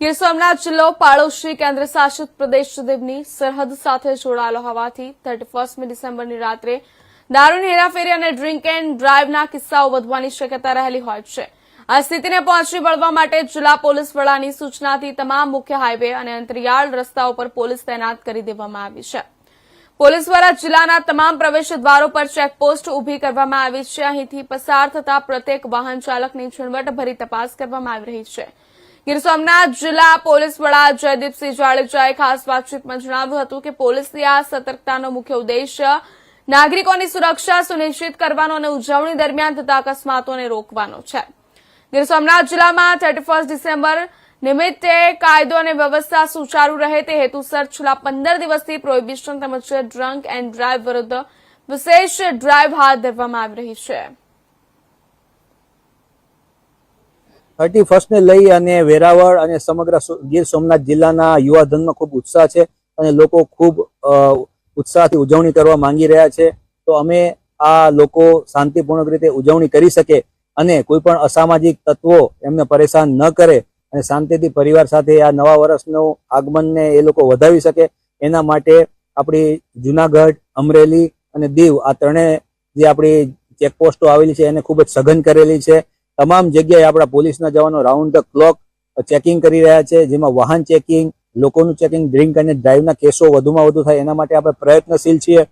ગીર સોમનાથ જિલ્લો પાડોશી કેન્દ્ર શાસિત પ્રદેશ સુધીની સરહદ સાથે જોડાયેલો હોવાથી થર્ટી ફર્સ્ટમી ડિસેમ્બરની રાત્રે દારૂની હેરાફેરી અને ડ્રિંક એન્ડ ડ્રાઈવના કિસ્સાઓ વધવાની શક્યતા રહેલી હોય છે. આ સ્થિતિને પહોંચી વળવા માટે જિલ્લા પોલીસ વડાની સૂચનાથી તમામ મુખ્ય હાઈવે અને અંતરિયાળ રસ્તાઓ પર પોલીસ તૈનાત કરી દેવામાં આવી છે. પોલીસ દ્વારા જિલ્લાના તમામ પ્રવેશ દ્વારો પર ચેકપોસ્ટ ઊભી કરવામાં આવી છે. અહીંથી પસાર થતા પ્રત્યેક વાહન ચાલકની ઝીણવટભરી તપાસ કરવામાં આવી રહી છે. ગીર સોમનાથ જિલ્લા પોલીસ વડા જયદીપસિંહ જાડેજાએ ખાસ વાતચીતમાં જણાવ્યું હતું કે પોલીસની આ સતર્કતાનો મુખ્ય ઉદ્દેશ્ય નાગરિકોની સુરક્ષા સુનિશ્ચિત કરવાનો અને ઉજવણી દરમિયાન થતા અકસ્માતોને રોકવાનો છે. ગીર સોમનાથ જિલ્લામાં થર્ટી ડિસેમ્બર નિમિત્તે કાયદો અને વ્યવસ્થા સુચારુ રહે તે હેતુસર છેલ્લા પંદર દિવસથી પ્રોહિબિશન તેમજ ડ્રંક એન્ડ ડ્રાઈવ વિરુદ્ધ વિશેષ ડ્રાઈવ હાથ ધરવામાં આવી રહી છે. થર્ટી ફર્સ્ટને લઈ અને વેરાવળ અને સમગ્ર ગીર સોમનાથ જિલ્લાના યુવાધનમાં ખૂબ ઉત્સાહ છે અને લોકો ખૂબ ઉત્સાહથી ઉજવણી કરવા માંગી રહ્યા છે. તો અમે આ લોકો શાંતિપૂર્ણક રીતે ઉજવણી કરી શકે અને કોઈ પણ અસામાજિક તત્વો એમને પરેશાન ન કરે અને શાંતિથી પરિવાર સાથે આ નવા વર્ષનું આગમનને એ લોકો વધાવી શકે. એના માટે આપણી જુનાગઢ, અમરેલી અને દીવ આ ત્રણે જે આપણી ચેકપોસ્ટો આવેલી છે એને ખૂબ જ સઘન કરેલી છે. તમામ જગ્યાએ આપણા પોલીસના જવાનો રાઉન્ડ ધ ક્લોક ચેકિંગ કરી રહ્યા છે, જેમાં વાહન ચેકિંગ લોકોનું ચેકિંગ ડ્રિંક અને ડ્રાઈવના કેસો વધુમાં વધુ થાય, એના માટે આપણે પ્રયત્નશીલ છીએ.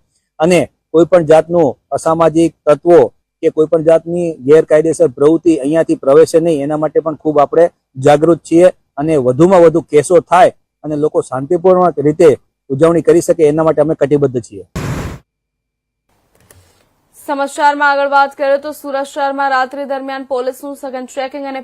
અને કોઈ પણ જાતનું અસામાજિક તત્વો કે કોઈ પણ જાતની ગેરકાયદેસર પ્રવૃત્તિ અહીંયાથી પ્રવેશે નહીં, એના માટે પણ ખૂબ આપણે જાગૃત છીએ અને વધુમાં વધુ કેસો થાય અને લોકો શાંતિપૂર્ણ રીતે ઉજવણી કરી શકે, એના માટે અમે કટિબદ્ધ છીએ. સમાચારમાં આગળ વાત કરીએ તો સુરત શહેરમાં રાત્રિ દરમિયાન પોલીસનું સઘન ચેકિંગ અને